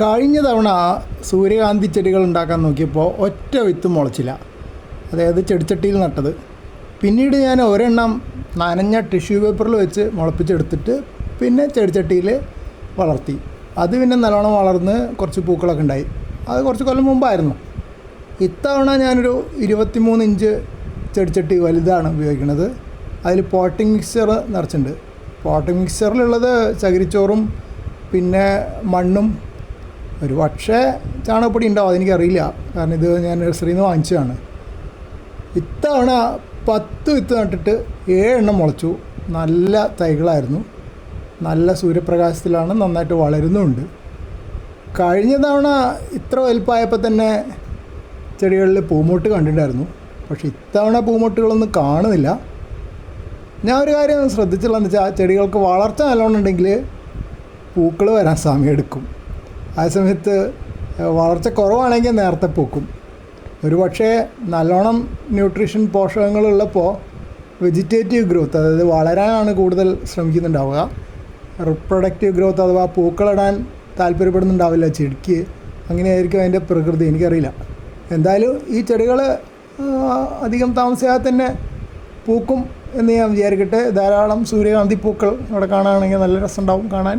കഴിഞ്ഞ തവണ സൂര്യകാന്തി ചെടികൾ ഉണ്ടാക്കാൻ നോക്കിയപ്പോൾ ഒറ്റ വിത്ത് മുളച്ചില്ല. അതായത് ചെടിച്ചട്ടിയിൽ നട്ടത്. പിന്നീട് ഞാൻ ഒരെണ്ണം നനഞ്ഞ ടിഷ്യൂ പേപ്പറിൽ വെച്ച് മുളപ്പിച്ചെടുത്തിട്ട് പിന്നെ ചെടിച്ചട്ടിയിൽ വളർത്തി. അത് പിന്നെ നല്ലോണം വളർന്ന് കുറച്ച് പൂക്കളൊക്കെ ഉണ്ടായി. അത് കുറച്ച് കൊല്ലം മുമ്പായിരുന്നു. ഇത്തവണ ഞാനൊരു ഇരുപത്തിമൂന്ന് ഇഞ്ച് ചെടിച്ചട്ടി വലുതാണ് ഉപയോഗിക്കുന്നത്. അതിൽ പോട്ടിംഗ് മിക്സർ നിറച്ചിട്ടുണ്ട്. പോട്ടിംഗ് മിക്സറിലുള്ളത് ചകിരിച്ചോറും പിന്നെ മണ്ണും ഒരു പക്ഷേ ചാണകപ്പൊടി ഉണ്ടാവും അതെനിക്കറിയില്ല. കാരണം ഇത് ഞാൻ നഴ്സറിയിൽ നിന്ന് വാങ്ങിച്ചതാണ്. ഇത്തവണ പത്ത് വിത്ത് നട്ടിട്ട് ഏഴെണ്ണം മുളച്ചു. നല്ല തൈകളായിരുന്നു. നല്ല സൂര്യപ്രകാശത്തിലാണ് നന്നായിട്ട് വളരുന്നുമുണ്ട് കഴിഞ്ഞ തവണ ഇത്ര വലുപ്പമായപ്പോൾ തന്നെ ചെടികളിൽ പൂമൊട്ട് കണ്ടിട്ടുണ്ടായിരുന്നു. പക്ഷേ ഇത്തവണ പൂമൊട്ടുകളൊന്നും കാണുന്നില്ല. ഞാൻ ഒരു കാര്യം ശ്രദ്ധിച്ചുള്ളതെന്ന് വെച്ചാൽ ചെടികൾക്ക് വളർച്ച നല്ലോണം ഉണ്ടെങ്കിൽ പൂക്കൾ വരാൻ സമയമെടുക്കും ആ സമയത്ത് വളർച്ച കുറവാണെങ്കിൽ നേരത്തെ പൂക്കും. ഒരു പക്ഷേ നല്ലോണം ന്യൂട്രീഷൻ പോഷകങ്ങളുള്ളപ്പോൾ വെജിറ്റേറ്റീവ് ഗ്രോത്ത് അതായത് വളരാനാണ് കൂടുതൽ ശ്രമിക്കുന്നുണ്ടാവുക. റിപ്രൊഡക്റ്റീവ് ഗ്രോത്ത് അഥവാ പൂക്കളിടാൻ താല്പര്യപ്പെടുന്നുണ്ടാവില്ല ചെടിക്ക് അങ്ങനെയായിരിക്കും അതിന്റെ പ്രകൃതി എനിക്കറിയില്ല. എന്തായാലും ഈ ചെടികൾ അധികം താമസിയാതെ തന്നെ പൂക്കും എന്ന് ഞാൻ വിചാരിക്കട്ടെ. ധാരാളം സൂര്യകാന്തി പൂക്കൾ ഇവിടെ കാണുകയാണെങ്കിൽ നല്ല രസമുണ്ടാവും കാണാൻ.